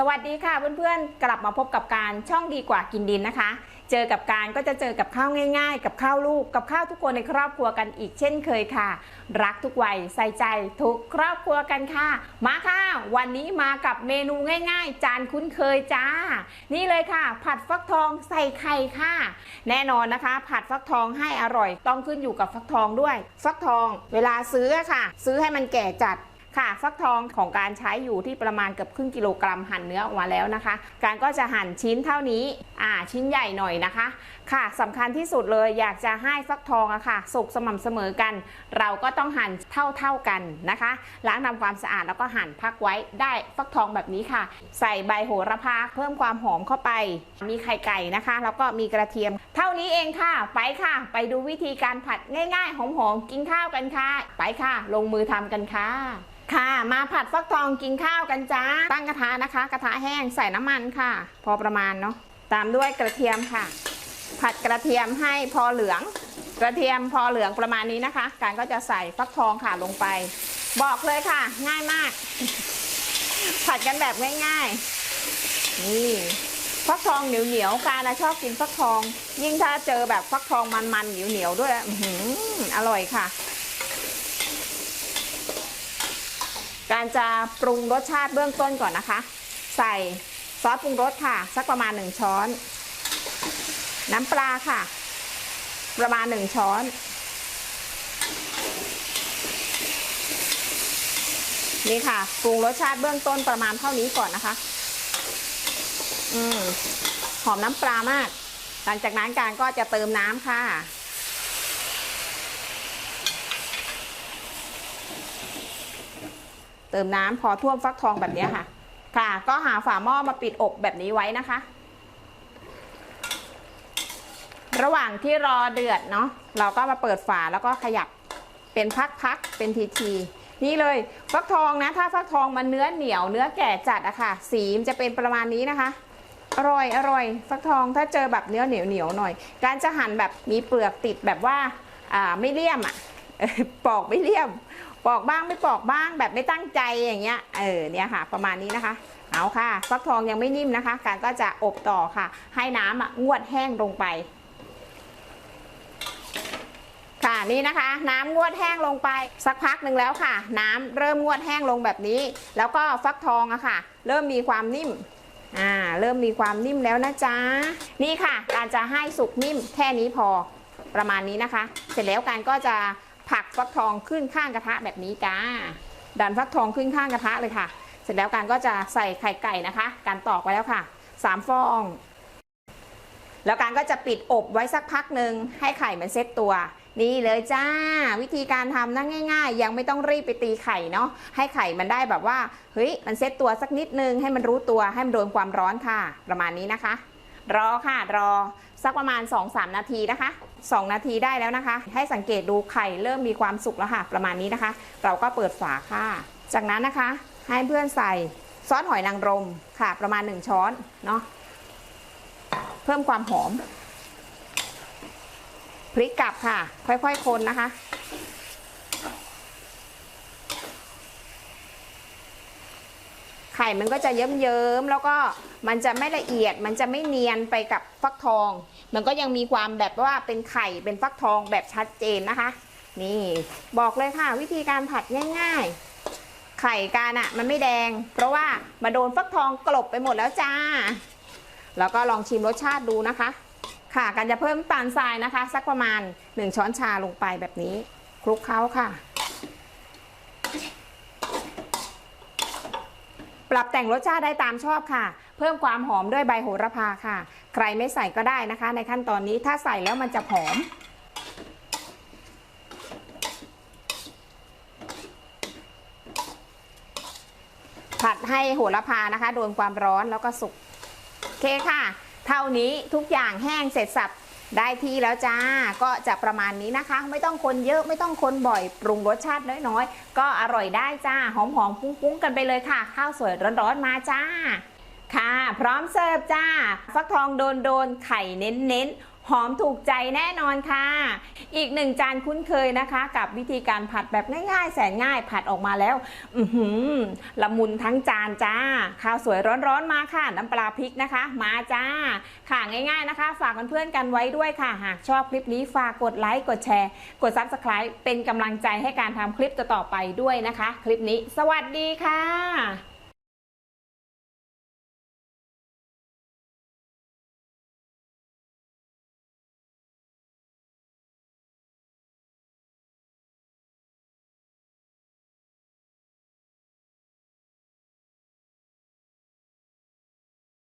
สวัสดีค่ะเพื่อนๆ กลับมาพบกับการช่องดีกว่ากินดินนะคะ เจอกับการก็จะเจอกับข้าวง่าย ๆ กับข้าวลูกกับข้าวทุกคนในครอบครัวกันอีกเช่นเคยค่ะ รักทุกวัยใส่ใจทุกครอบครัวกันค่ะ มาค่ะ วันนี้มากับเมนูง่าย ๆ จานคุ้นเคยจ้า นี่เลยค่ะ ผัดฟักทองใส่ไข่ค่ะ แน่นอนนะคะ ผัดฟักทองให้อร่อย ต้องขึ้นอยู่กับฟักทองด้วย ฟักทอง เวลาซื้อค่ะ ซื้อให้มันแก่จัด ค่ะ ฟักทองของการใช้อยู่ที่ประมาณเกือบครึ่งกิโลกรัมหั่นเนื้อออกมาแล้วนะคะ การก็จะหั่นชิ้นเท่านี้อ่าชิ้นใหญ่หน่อยนะคะ ค่ะสำคัญที่สุดเลยอยากจะให้ฟักทองอะค่ะ สุกสม่ำเสมอกัน เราก็ต้องหั่นเท่าๆกันนะคะ ล้างทำความสะอาดแล้วก็หั่นพักไว้ได้ฟักทองแบบนี้ค่ะ ใส่ใบโหระพาเพิ่มความหอมเข้าไป มีไข่ไก่นะคะ แล้วก็มีกระเทียม เท่านี้เองค่ะ ไปค่ะ ไปดูวิธีการผัดง่ายๆหอมๆกินข้าวกันค่ะ ไปค่ะ ลงมือทำกันค่ะค่ะมาผัดฟักทองกินข้าวกันจ้า ตั้งกระทะนะคะ กระทะแห้งใส่น้ำมันค่ะ พอประมาณเนาะตามด้วยกระเทียมค่ะ ผัดกระเทียมให้พอเหลือง กระเทียมพอเหลืองประมาณนี้นะคะ การก็จะใส่ฟักทองค่ะลงไป บอกเลยค่ะ ง่ายมาก ผัดกันแบบง่ายๆ นี่ฟักทองเหนียวเหนียวๆการนะชอบกินฟักทอง ยิ่งถ้าเจอแบบฟักทองมันๆเหนียวเหนียวๆด้วยออร่อยค่ะ การจะปรุงรสชาติเบื้องต้นก่อนนะคะ ใส่ซอสปรุงรสค่ะ สักประมาณ 1 ช้อน น้ำปลาค่ะ ประมาณ 1 ช้อน นี่ค่ะ ปรุงรสชาติเบื้องต้นประมาณเท่านี้ก่อนนะคะ อืมหอมน้ำปลามาก หลังจากนั้นการก็จะเติมน้ำค่ะ ติมน้ำพอท่วมฟักทองแบบนี้ค่ะ ค่ะ ก็หาฝาหม้อมาปิดอบแบบนี้ไว้นะคะ ระหว่างที่รอเดือดเนาะเราก็มาเปิดฝาแล้วก็ขยับเป็นพักๆเป็นทีๆนี่เลยฟักทองนะ ถ้าฟักทองมันเนื้อเหนียวเนื้อแก่จัดอะค่ะ สีมนจะเป็นประมาณนี้นะคะอร่อยอร่อยฟักทองถ้าเจอแบบเนื้อเหนียวเหนียวๆหน่อย การจะหั่นแบบมีเปลือกติดแบบว่าอ่าไม่เลี่ยมอะปอกไม่เลี่ยม ปอกบ้างไม่ปอกบ้างแบบไม่ตั้งใจอย่างเงี้ย เออเนี่ยค่ะ ประมาณนี้นะคะ เอาค่ะฟักทองยังไม่นิ่มนะคะ การก็จะอบต่อค่ะ ให้น้ำอะงวดแห้งลงไป ค่ะนี่นะคะ น้ำงวดแห้งลงไป สักพักหนึ่งแล้วค่ะ น้ำเริ่มงวดแห้งลงแบบนี้ แล้วก็ฟักทองอะค่ะ เริ่มมีความนิ่มอ่าเริ่มมีความนิ่มแล้วนะจ๊ะนี่ค่ะ การจะให้สุกนิ่มแค่นี้พอประมาณนี้นะคะ เสร็จแล้วการก็จะ ผักฟักทองขึ้นข้างกระทะแบบนี้จ้าดันฟักทองขึ้นข้างกระทะเลยค่ะ เสร็จแล้วการก็จะใส่ไข่ไก่นะคะ การตอกไว้แล้วค่ะสามฟอง แล้วการก็จะปิดอบไว้สักพักหนึ่งให้ไข่มันเซ็ตตัว นี่เลยจ้า วิธีการทำนั่งง่าย ๆ ยังไม่ต้องรีบไปตีไข่เนาะให้ไข่มันได้แบบว่าเฮ้ยมันเซ็ตตัวสักนิดนึงให้มันรู้ตัวให้มันโดนความร้อนค่ะ ประมาณนี้นะคะ รอค่ะรอสักประมาณ 2-3 นาทีนะคะ 2 นาทีได้แล้วนะคะ ให้สังเกตดูไข่เริ่มมีความสุกแล้วค่ะ ประมาณนี้นะคะ เราก็เปิดฝาค่ะ จากนั้นนะคะ ให้เพื่อนใส่ซอสหอยนางรมค่ะ ประมาณ 1 ช้อนเนาะเพิ่มความหอม พริกกลับค่ะ ค่อยๆคนนะคะ ไข่มันก็จะเยิ้มๆแล้วก็มันจะไม่ละเอียดมันจะไม่เนียนไปกับฟักทอง มันก็ยังมีความแบบว่าเป็นไข่เป็นฟักทองแบบชัดเจนนะคะ นี่บอกเลยค่ะ วิธีการผัดง่าย ๆ ไข่การอะมันไม่แดง เพราะว่ามาโดนฟักทองกลบไปหมดแล้วจ้า แล้วก็ลองชิมรสชาติดูนะคะ ค่ะการจะเพิ่มตาลทรายนะคะ สักประมาณ 1 ช้อนชาลงไปแบบนี้คลุกเคล้าค่ะ ปรับแต่งรสชาติได้ตามชอบค่ะ เพิ่มความหอมด้วยใบโหระพาค่ะ ใครไม่ใส่ก็ได้นะคะ ในขั้นตอนนี้ถ้าใส่แล้วมันจะหอม ผัดให้โหระพานะคะ โดนความร้อนแล้วก็สุกโอเคค่ะ เท่านี้ทุกอย่างแห้งเสร็จสับ ได้ที่แล้วจ้า ก็จะประมาณนี้นะคะ ไม่ต้องคนเยอะไม่ต้องคนบ่อย ปรุงรสชาติน้อยๆ ก็อร่อยได้จ้า หอมๆฟุ้งๆ กันไปเลยค่ะ ข้าวสวยร้อนๆ มาจ้า ค่ะ พร้อมเสิร์ฟจ้า ฟักทองโดนโดนๆไข่เน้นๆ หอมถูกใจแน่นอนค่ะ อีกหนึ่งจานคุ้นเคยนะคะ กับวิธีการผัดแบบง่ายๆ แสนง่ายผัดออกมาแล้ว อือหือละมุนทั้งจานจ้า ข้าวสวยร้อนๆมาค่ะ น้ำปลาพริกนะคะ มาจ้า ค่ะง่ายๆนะคะ ฝากเพื่อนๆกันไว้ด้วยค่ะ หากชอบคลิปนี้ฝากกดไลค์กดแชร์ กด Subscribe เป็นกำลังใจให้การทำคลิปต่อๆไปด้วยนะคะ คลิปนี้ สวัสดีค่ะ